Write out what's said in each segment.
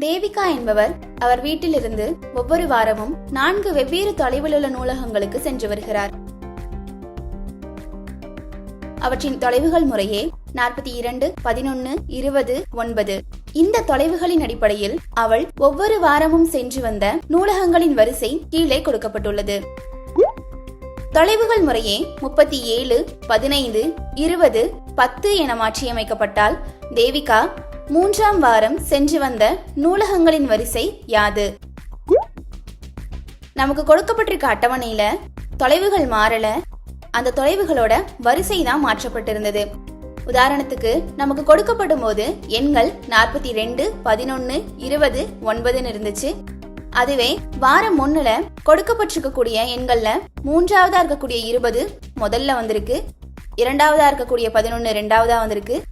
தேவிகா என்பவர் அவர் வீட்டிலிருந்து ஒவ்வொரு வாரமும் நான்கு வெவ்வேறு தொலைவில் உள்ள நூலகங்களுக்கு சென்று வருகிறார். அவற்றின் தொலைவுகள் முறையே நாற்பத்தி இரண்டு பதினொன்னு இருபது ஒன்பது. இந்த தொலைவுகளின் அடிப்படையில் அவள் ஒவ்வொரு வாரமும் சென்று வந்த நூலகங்களின் வரிசை கீழே கொடுக்கப்பட்டுள்ளது. தொலைவுகள் முறையே முப்பத்தி ஏழு பதினைந்து இருபது பத்து என மாற்றியமைக்கப்பட்டால் தேவிகா மூன்றாம் வாரம் சென்று வந்த நூலகங்களின் வரிசை யாது? நமக்கு கொடுக்கப்பட்டிருக்க அட்டவணையில தொலைவுகள் மாறல. அந்த தொலைவுகளோட வரிசை தான் மாற்றப்பட்டிருந்தது. உதாரணத்துக்கு நமக்கு கொடுக்கப்படும் போது எண்கள் நாற்பத்தி ரெண்டு பதினொன்னு இருபது ஒன்பதுன்னு இருந்துச்சு. அதுவே வாரம் ஒண்ணுல கொடுக்கப்பட்டிருக்கக்கூடிய எண்கள்ல மூன்றாவதா இருக்கக்கூடிய இருபது முதல்ல வந்திருக்கு. இரண்டாவதா இருக்கக்கூடிய பதினொன்னு ரெண்டாவதா வந்திருக்கு.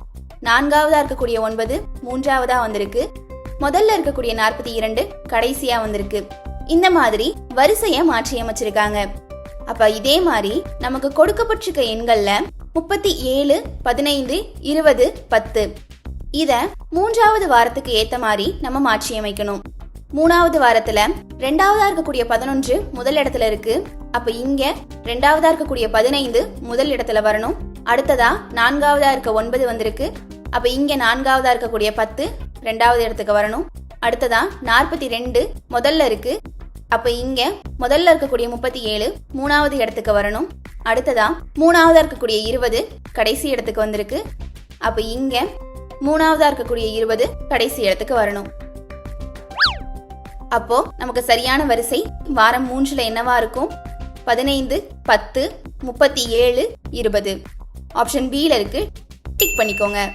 நான்காவதா இருக்கக்கூடிய ஒன்பது மூன்றாவதா வந்திருக்கு. முதல்ல இருக்கக்கூடிய நாற்பத்தி இரண்டு கடைசியா வந்திருக்கு. இந்த மாதிரி வரிசைய மாற்றி அமைச்சிருக்காங்க. அப்ப இதே மாதிரி நமக்கு கொடுக்கப்பட்டிருக்க எண்கள்ல முப்பத்தி ஏழு பதினைந்து இருபது பத்து. இத மூன்றாவது வாரத்துக்கு ஏத்த மாதிரி நம்ம மாற்றி அமைக்கணும். மூணாவது வாரத்துல ரெண்டாவதா இருக்கக்கூடிய பதினொன்று முதல் இடத்துல இருக்கு. அப்ப இங்க ரெண்டாவதா இருக்கக்கூடிய பதினைந்து முதல் இடத்துல வரணும். அடுத்ததா நான்காவதா இருக்க ஒன்பது வந்திருக்கு. அப்ப இங்க நான்காவதா இருக்கக்கூடிய பத்து ரெண்டாவது இடத்துக்கு வரணும். அடுத்ததா நாற்பத்தி ரெண்டு முதல்ல இருக்கு. அப்ப இங்க முதல்ல இருக்கக்கூடிய முப்பத்தி ஏழு மூணாவது இடத்துக்கு வரணும். அடுத்ததா மூணாவதா இருக்கக்கூடிய இருபது கடைசி இடத்துக்கு வந்திருக்கு. அப்ப இங்க மூணாவதா இருக்கக்கூடிய இருபது கடைசி இடத்துக்கு வரணும். அப்போ நமக்கு சரியான வரிசை வாரம் மூன்றுல என்னவா இருக்கும்? பதினைந்து பத்து முப்பத்தி ஏழு இருபது. ஆப்ஷன் பியில் இருக்கு. டிக் பண்ணிக்கோங்க.